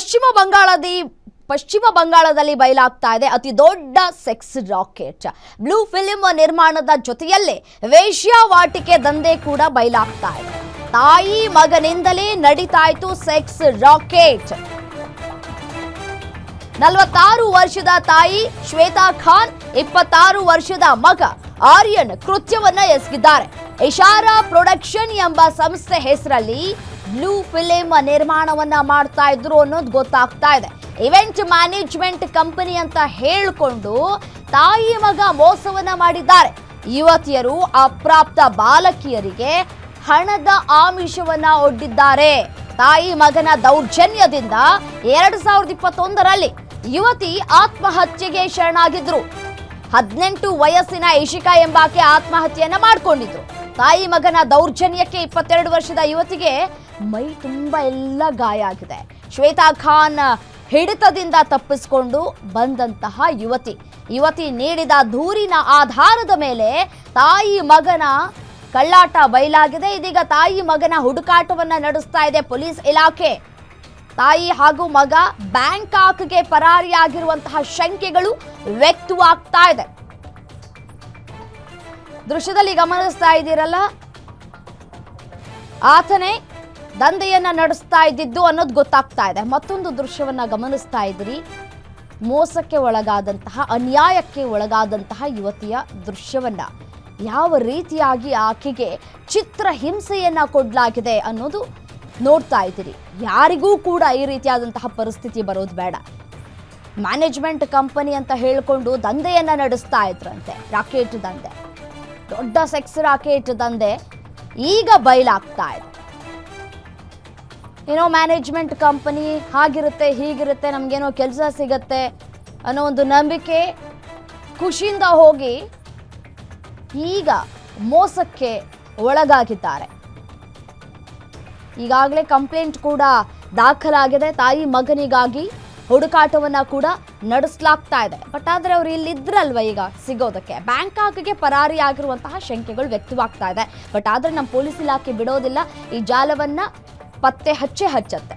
ಪಶ್ಚಿಮ ಬಂಗಾಳದಿ ಪಶ್ಚಿಮ ಬಂಗಾಳದಲ್ಲಿ ಬಯಲಾಗ್ತಾ ಇದೆ. ಅತಿ ದೊಡ್ಡ ಸೆಕ್ಸ್ ರಾಕೆಟ್. ಬ್ಲೂ ಫಿಲಿಮ್ ನಿರ್ಮಾಣದ ಜೊತೆಯಲ್ಲೇ ವೇಶ್ಯಾವಾಟಿಕೆ ದಂಧೆ ಕೂಡ ಬಯಲಾಗ್ತಾ ಇದೆ. ತಾಯಿ ಮಗನಿಂದಲೇ ನಡೀತಾ ಇತ್ತು ಸೆಕ್ಸ್ ರಾಕೆಟ್. ನಲವತ್ತಾರು ವರ್ಷದ ತಾಯಿ ಶ್ವೇತಾ ಖಾನ್, ಇಪ್ಪತ್ತಾರು ವರ್ಷದ ಮಗ ಆರ್ಯನ್ ಕೃತ್ಯವನ್ನ ಎಸಗಿದ್ದಾರೆ. ಇಶಾರಾ ಪ್ರೊಡಕ್ಷನ್ ಎಂಬ ಸಂಸ್ಥೆ ಹೆಸರಲ್ಲಿ ಬ್ಲೂ ಫಿಲಿಂ ನಿರ್ಮಾಣವನ್ನ ಮಾಡ್ತಾ ಇದ್ರು ಅನ್ನೋದು ಗೊತ್ತಾಗ್ತಾ ಇದೆ. ಇವೆಂಟ್ ಮ್ಯಾನೇಜ್ಮೆಂಟ್ ಕಂಪನಿ ಅಂತ ಹೇಳಿಕೊಂಡು ತಾಯಿ ಮಗ ಮೋಸವನ್ನ ಮಾಡಿದ್ದಾರೆ. ಯುವತಿಯರು ಅಪ್ರಾಪ್ತ ಬಾಲಕಿಯರಿಗೆ ಹಣದ ಆಮಿಷವನ್ನ ಒಡ್ಡಿದ್ದಾರೆ. ತಾಯಿ ಮಗನ ದೌರ್ಜನ್ಯದಿಂದ ಎರಡ್ ಸಾವಿರದ ಇಪ್ಪತ್ತೊಂದರಲ್ಲಿ ಯುವತಿ ಆತ್ಮಹತ್ಯೆಗೆ ಶರಣಾಗಿದ್ರು. ಹದಿನೆಂಟು ವಯಸ್ಸಿನ ಇಶಿಕಾ ಎಂಬಾಕೆ ಆತ್ಮಹತ್ಯೆಯನ್ನ ಮಾಡ್ಕೊಂಡಿದ್ರು. ತಾಯಿ ಮಗನ ದೌರ್ಜನ್ಯಕ್ಕೆ ಇಪ್ಪತ್ತೆರಡು ವರ್ಷದ ಯುವತಿಗೆ ಮೈ ತುಂಬ ಎಲ್ಲ ಗಾಯ ಆಗಿದೆ. ಶ್ವೇತಾ ಖಾನ್ ಹಿಡಿತದಿಂದ ತಪ್ಪಿಸಿಕೊಂಡು ಬಂದಂತಹ ಯುವತಿ. ಯುವತಿ ನೀಡಿದ ದೂರಿನ ಆಧಾರದ ಮೇಲೆ ತಾಯಿ ಮಗನ ಕಳ್ಳಾಟ ಬಯಲಾಗಿದೆ. ಇದೀಗ ತಾಯಿ ಮಗನ ಹುಡುಕಾಟವನ್ನ ನಡೆಸ್ತಾ ಇದೆ ಪೊಲೀಸ್ ಇಲಾಖೆ. ತಾಯಿ ಹಾಗೂ ಮಗ ಬ್ಯಾಂಕಾಕ್ಗೆ ಪರಾರಿಯಾಗಿರುವಂತಹ ಶಂಕೆಗಳು ವ್ಯಕ್ತವಾಗ್ತಾ ಇದೆ. ದೃಶ್ಯದಲ್ಲಿ ಗಮನಿಸ್ತಾ ಇದ್ದೀರಲ್ಲ? ಆತನೇ ದಂಧೆಯನ್ನ ನಡೆಸ್ತಾ ಇದ್ದಿದ್ದು ಅನ್ನೋದು ಗೊತ್ತಾಗ್ತಾ ಇದೆ. ಮತ್ತೊಂದು ದೃಶ್ಯವನ್ನ ಗಮನಿಸ್ತಾ ಇದ್ದೀರಿ. ಮೋಸಕ್ಕೆ ಒಳಗಾದಂತಹ, ಅನ್ಯಾಯಕ್ಕೆ ಒಳಗಾದಂತಹ ಯುವತಿಯ ದೃಶ್ಯವನ್ನ. ಯಾವ ರೀತಿಯಾಗಿ ಆಕೆಗೆ ಚಿತ್ರ ಹಿಂಸೆಯನ್ನ ಕೊಡಲಾಗಿದೆ ಅನ್ನೋದು ನೋಡ್ತಾ ಇದ್ದೀರಿ. ಯಾರಿಗೂ ಕೂಡ ಈ ರೀತಿಯಾದಂತಹ ಪರಿಸ್ಥಿತಿ ಬರೋದು ಬೇಡ. ಮ್ಯಾನೇಜ್ಮೆಂಟ್ ಕಂಪನಿ ಅಂತ ಹೇಳಿಕೊಂಡು ದಂಧೆಯನ್ನ ನಡೆಸ್ತಾ ಇದ್ರಂತೆ, ರಾಕೆಟ್ ದಂಧೆ. ದೊಡ್ಡ ಸೆಕ್ಸ್ ರಾಕೆಟ್ ದಂಧೆ ಈಗ ಬಯಲಾಗ್ತಾ ಇದೆ. ಏನೋ ಮ್ಯಾನೇಜ್ಮೆಂಟ್ ಕಂಪನಿ ಹಾಗಿರುತ್ತೆ, ಹೀಗಿರುತ್ತೆ, ನಮಗೇನೋ ಕೆಲಸ ಸಿಗತ್ತೆ ಅನ್ನೋ ಒಂದು ನಂಬಿಕೆ ಖುಷಿಯಿಂದ ಹೋಗಿ ಈಗ ಮೋಸಕ್ಕೆ ಒಳಗಾಗಿದ್ದಾರೆ. ಈಗಾಗಲೇ ಕಂಪ್ಲೇಂಟ್ ಕೂಡ ದಾಖಲಾಗಿದೆ. ತಾಯಿ ಮಗನಿಗಾಗಿ ಹುಡುಕಾಟವನ್ನ ಕೂಡ ನಡೆಸಲಾಗ್ತಾ ಇದೆ. ಬಟ್ ಆದ್ರೆ ಅವ್ರು ಇಲ್ಲಿದ್ರಲ್ವ ಈಗ ಸಿಗೋದಕ್ಕೆ? ಬ್ಯಾಂಕಾಕ್ಗೆ ಪರಾರಿಯಾಗಿರುವಂತಹ ಶಂಕೆಗಳು ವ್ಯಕ್ತವಾಗ್ತಾ ಇದೆ. ಬಟ್ ಆದ್ರೆ ನಮ್ಮ ಪೊಲೀಸ್ ಇಲಾಖೆ ಬಿಡೋದಿಲ್ಲ. ಈ ಜಾಲವನ್ನ ಪತ್ತೆ ಹಚ್ಚೇ ಹಚ್ಚತ್ತೆ.